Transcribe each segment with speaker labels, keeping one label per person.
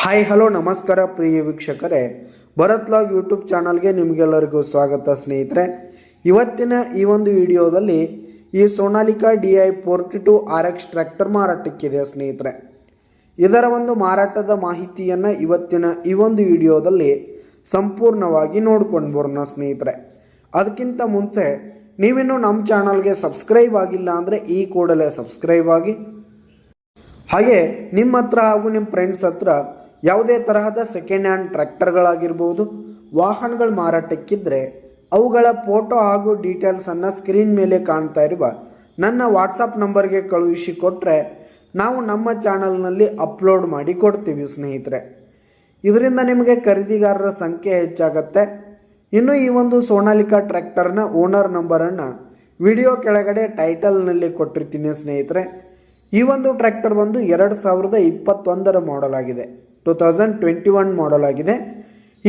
Speaker 1: Hi hello ನಮಸ್ಕಾರ ಪ್ರಿಯ ವೀಕ್ಷಕರೇ. Bharat log YouTube ಚಾನಲ್ಗೆ ನಿಮಗೆಲ್ಲರಿಗೂ ಸ್ವಾಗತ ಸ್ನೇಹಿತರೆ. ಇವತ್ತಿನ ಈ ಒಂದು ವಿಡಿಯೋದಲ್ಲಿ ಈ Sonalika D I forty two R X tractor ಮಾರಾಟಕ್ಕಿದೆ ಸ್ನೇಹಿತರೆ. ಇದರ ಒಂದು ಮಾರಾಟದ ಮಾಹಿತಿಯನ್ನು ಇವತ್ತಿನ ಈ ಒಂದು ವಿಡಿಯೋದಲ್ಲಿ ಸಂಪೂರ್ಣವಾಗಿ ನೋಡ್ಕೊಂಡು ಬರೋಣ ಸ್ನೇಹಿತರೆ. ಅದಕ್ಕಿಂತ ಮುಂಚೆ ನೀವಿನ್ನು ನಮ್ಮ ಚಾನಲ್ಗೆ ಸಬ್ಸ್ಕ್ರೈಬ್ ಆಗಿಲ್ಲ ಅಂದರೆ ಈ ಕೂಡಲೇ ಸಬ್ಸ್ಕ್ರೈಬ್ ಆಗಿ. ಹಾಗೆ ನಿಮ್ಮ ಹತ್ರ ಹಾಗೂ ನಿಮ್ಮ ಫ್ರೆಂಡ್ಸ್ ಹತ್ರ ಯಾವುದೇ ತರಹದ ಸೆಕೆಂಡ್ ಹ್ಯಾಂಡ್ ಟ್ರ್ಯಾಕ್ಟರ್ಗಳಾಗಿರ್ಬೋದು ವಾಹನಗಳು ಮಾರಾಟಕ್ಕಿದ್ದರೆ ಅವುಗಳ ಫೋಟೋ ಹಾಗೂ ಡೀಟೇಲ್ಸನ್ನು ಸ್ಕ್ರೀನ್ ಮೇಲೆ ಕಾಣ್ತಾ ಇರುವ ನನ್ನ ವಾಟ್ಸಪ್ ನಂಬರ್ಗೆ ಕಳುಹಿಸಿ ಕೊಟ್ಟರೆ ನಾವು ನಮ್ಮ ಚಾನಲ್ನಲ್ಲಿ ಅಪ್ಲೋಡ್ ಮಾಡಿ ಕೊಡ್ತೀವಿ, ಸ್ನೇಹಿತರೆ. ಇದರಿಂದ ನಿಮಗೆ ಖರೀದಿಗಾರರ ಸಂಖ್ಯೆ ಹೆಚ್ಚಾಗತ್ತೆ. ಇನ್ನು ಈ ಒಂದು ಸೋನಾಲಿಕಾ ಟ್ರ್ಯಾಕ್ಟರ್ನ ಓನರ್ ನಂಬರನ್ನು ವಿಡಿಯೋ ಕೆಳಗಡೆ ಟೈಟಲ್ನಲ್ಲಿ ಕೊಟ್ಟಿರ್ತೀನಿ, ಸ್ನೇಹಿತರೆ. ಈ ಒಂದು ಟ್ರ್ಯಾಕ್ಟರ್ ಬಂದು ಎರಡು ಸಾವಿರದ ಇಪ್ಪತ್ತೊಂದರ ಮಾಡೆಲ್ ಆಗಿದೆ. Two thousand twenty one model ಆಗಿದೆ.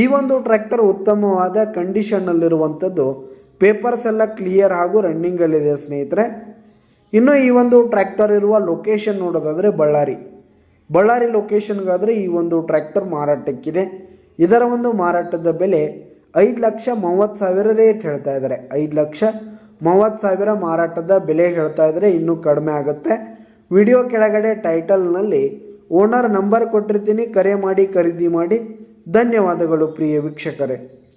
Speaker 1: ಈ ಒಂದು ಟ್ರ್ಯಾಕ್ಟರ್ ಉತ್ತಮವಾದ ಕಂಡೀಷನ್ನಲ್ಲಿರುವಂಥದ್ದು ಪೇಪರ್ಸ್ ಎಲ್ಲ ಕ್ಲಿಯರ್ ಹಾಗೂ ರನ್ನಿಂಗಲ್ಲಿದೆ ಸ್ನೇಹಿತರೆ. ಇನ್ನು ಈ ಒಂದು ಟ್ರ್ಯಾಕ್ಟರ್ ಇರುವ ಲೊಕೇಶನ್ ನೋಡೋದಾದರೆ ಬಳ್ಳಾರಿ. ಬಳ್ಳಾರಿ ಲೊಕೇಶನ್ಗಾದರೆ ಈ ಒಂದು ಟ್ರ್ಯಾಕ್ಟರ್ ಮಾರಾಟಕ್ಕಿದೆ. ಇದರ ಒಂದು ಮಾರಾಟದ ಬೆಲೆ ಐದು ಲಕ್ಷ ಮೂವತ್ತು ಸಾವಿರ ರೇಟ್ ಹೇಳ್ತಾ ಇದ್ದಾರೆ. ಐದು ಲಕ್ಷ ಮೂವತ್ತು ಸಾವಿರ ಮಾರಾಟದ ಬೆಲೆ ಹೇಳ್ತಾ ಇದ್ದಾರೆ ಇನ್ನೂ ಕಡಿಮೆ ಆಗುತ್ತೆ. ವಿಡಿಯೋ ಕೆಳಗಡೆ ಟೈಟಲ್ನಲ್ಲಿ ಓನರ್ ನಂಬರ್ ಕೊಟ್ಟಿರ್ತೀನಿ ಕರೆ ಮಾಡಿ ಖರೀದಿ ಮಾಡಿ. ಧನ್ಯವಾದಗಳು ಪ್ರಿಯ ವೀಕ್ಷಕರೇ.